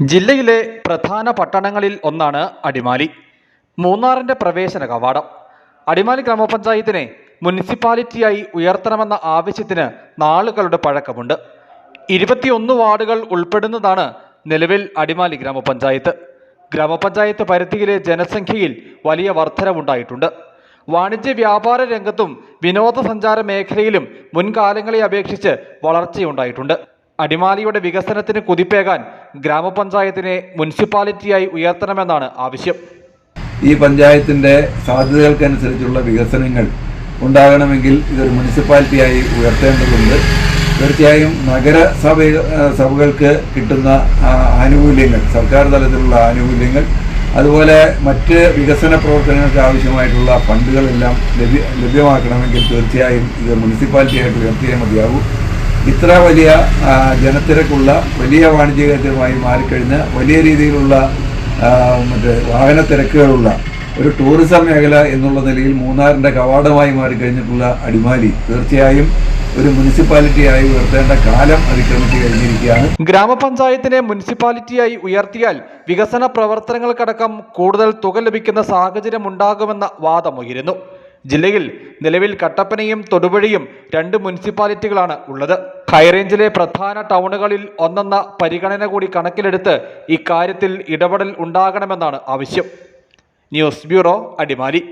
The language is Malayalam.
ജില്ലയിലെ പ്രധാന പട്ടണങ്ങളിൽ ഒന്നാണ് അടിമാലി. മൂന്നാറിന്റെ പ്രവേശന കവാടം. അടിമാലി ഗ്രാമപഞ്ചായത്തിനെ മുനിസിപ്പാലിറ്റിയായി ഉയർത്തണമെന്ന ആവശ്യത്തിന് നാളുകളുടെ പഴക്കമുണ്ട്. ഇരുപത്തിയൊന്ന് വാർഡുകൾ ഉൾപ്പെടുന്നതാണ് നിലവിൽ അടിമാലി ഗ്രാമപഞ്ചായത്ത്. ഗ്രാമപഞ്ചായത്ത് പരിധിയിലെ ജനസംഖ്യയിൽ വലിയ വർധനവുണ്ടായിട്ടുണ്ട്. വാണിജ്യ വ്യാപാര രംഗത്തും വിനോദസഞ്ചാര മേഖലയിലും മുൻകാലങ്ങളെ അപേക്ഷിച്ച് വളർച്ചയുണ്ടായിട്ടുണ്ട്. അടിമാലിയുടെ വികസനത്തിന് കുതിപ്പേകാൻ ഗ്രാമപഞ്ചായത്തിനെ മുനിസിപ്പാലിറ്റിയായി ഉയർത്തണമെന്നാണ് ആവശ്യം. ഈ പഞ്ചായത്തിന്റെ സാധ്യതകൾക്കനുസരിച്ചുള്ള വികസനങ്ങൾ ഉണ്ടാകണമെങ്കിൽ ഇതൊരു മുനിസിപ്പാലിറ്റിയായി ഉയർത്തേണ്ടതുണ്ട്. തീർച്ചയായും നഗരസഭ സഭകൾക്ക് കിട്ടുന്ന ആനുകൂല്യങ്ങൾ സർക്കാർ തലത്തിലുള്ള ആനുകൂല്യങ്ങൾ അതുപോലെ മറ്റ് വികസന പ്രവർത്തനങ്ങൾക്ക് ആവശ്യമായിട്ടുള്ള ഫണ്ടുകളെല്ലാം ലഭ്യ ലഭ്യമാക്കണമെങ്കിൽ തീർച്ചയായും ഇത് മുനിസിപ്പാലിറ്റിയായിട്ട് ഉയർത്തിയേ മതിയാകൂ. ഇത്ര വലിയ ജനത്തിരക്കുള്ള വലിയ വാണിജ്യ കേന്ദ്രമായി മാറിക്കഴിഞ്ഞ് വലിയ രീതിയിലുള്ള മറ്റേ വാഹന തിരക്കുകളുള്ള ഒരു ടൂറിസം മേഖല എന്നുള്ള നിലയിൽ മൂന്നാറിന്റെ കവാടമായി മാറിക്കഴിഞ്ഞിട്ടുള്ള അടിമാലി തീർച്ചയായും ഒരു മുനിസിപ്പാലിറ്റിയായി ഉയർത്തേണ്ട കാലം അതിക്രമിച്ച് കഴിഞ്ഞിരിക്കുകയാണ്. ഗ്രാമപഞ്ചായത്തിനെ മുനിസിപ്പാലിറ്റിയായി ഉയർത്തിയാൽ വികസന പ്രവർത്തനങ്ങൾക്കടക്കം കൂടുതൽ തുക ലഭിക്കുന്ന സാഹചര്യം ഉണ്ടാകുമെന്ന വാദമുയരുന്നു ജില്ലയിൽ നിലവിൽ കട്ടപ്പനയും തൊടുപുഴയും രണ്ട് മുനിസിപ്പാലിറ്റികളാണ് ഉള്ളത്. ഹൈറേഞ്ചിലെ പ്രധാന ടൗണുകളിൽ ഒന്നെന്ന പരിഗണന കൂടി കണക്കിലെടുത്ത് ഇക്കാര്യത്തിൽ ഇടപെടൽ ഉണ്ടാകണമെന്നാണ് ആവശ്യം. News bureau Adimali.